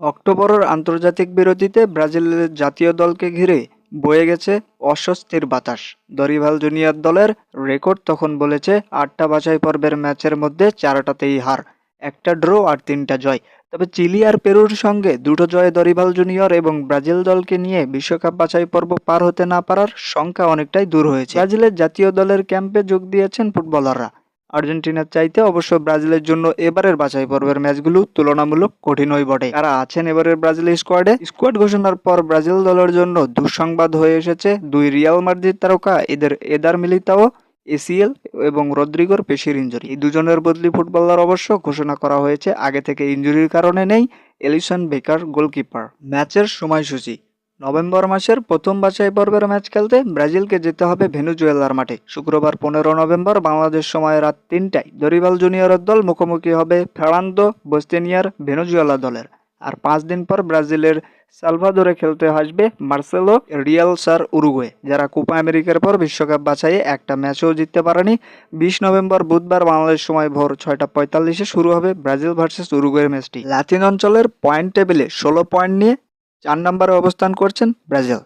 অক্টোবরের আন্তর্জাতিক বিরতিতে ব্রাজিলের জাতীয় দলকে ঘিরে বয়ে গেছে অস্বস্তির বাতাস। দরিভাল জুনিয়র দলের রেকর্ড তখন বলেছে, আটটা বাছাই পর্বের ম্যাচের মধ্যে চারটাতেই হার, একটা ড্র আর তিনটা জয়। তবে চিলি আর পেরুর সঙ্গে দুটো জয়ে দরিভাল জুনিয়র এবং ব্রাজিল দলকে নিয়ে বিশ্বকাপ বাছাই পর্ব পার হতে না পারার শঙ্কা অনেকটাই দূর হয়েছে। ব্রাজিলের জাতীয় দলের ক্যাম্পে যোগ দিয়েছেন ফুটবলাররা। আর্জেন্টিনার চাইতে অবশ্য ব্রাজিলের জন্য এবারের বাছাই পর্বের ম্যাচগুলো তুলনামূলক কঠিনই বটে। তারা আছেন এবারের ব্রাজিল স্কোয়াডে, স্কোয়াড ঘোষণার পর ব্রাজিল দলের জন্য দুঃসংবাদ হয়ে এসেছে দুই রিয়াল মাদ্রিদ তারকা, এদের এদার মিলিতাও, এসিএল এবং রদ্রিগোর পেশির ইঞ্জুরি। এই দুজনের বদলি ফুটবলার অবশ্য ঘোষণা করা হয়েছে, আগে থেকে ইঞ্জুরির কারণে নেই, এলিসন বেকার গোলকিপার। ম্যাচের সময়সূচি নভেম্বর মাসের প্রথম বাছাই পর্বের ম্যাচ খেলতে ব্রাজিলকে যেতে হবে ভেনুজুয়েলার মাঠে। শুক্রবার পনেরো নভেম্বর বাংলাদেশ সময় রাত তিনটায় দরিবাল জুনিয়রের দল মুখোমুখি হবে ফেরান্দো বস্তেনিয়ার ভেনুজুয়েলা দলের। আর পাঁচ দিন পর ব্রাজিলের সালভাদোরে খেলতে আসবে মার্সেলো রিয়াল সার উরুগুয়ে, যারা কোপা আমেরিকার পর বিশ্বকাপ বাছাইয়ে একটা ম্যাচও জিততে পারেনি। বিশ নভেম্বর বুধবার বাংলাদেশ সময় ভোর ছয়টা পঁয়তাল্লিশে শুরু হবে ব্রাজিল ভার্সেস উরুগুয়ের ম্যাচটি। লাতিন অঞ্চলের পয়েন্ট টেবিলে ষোলো পয়েন্ট নিয়ে চার নম্বরে অবস্থান করছেন ব্রাজিল।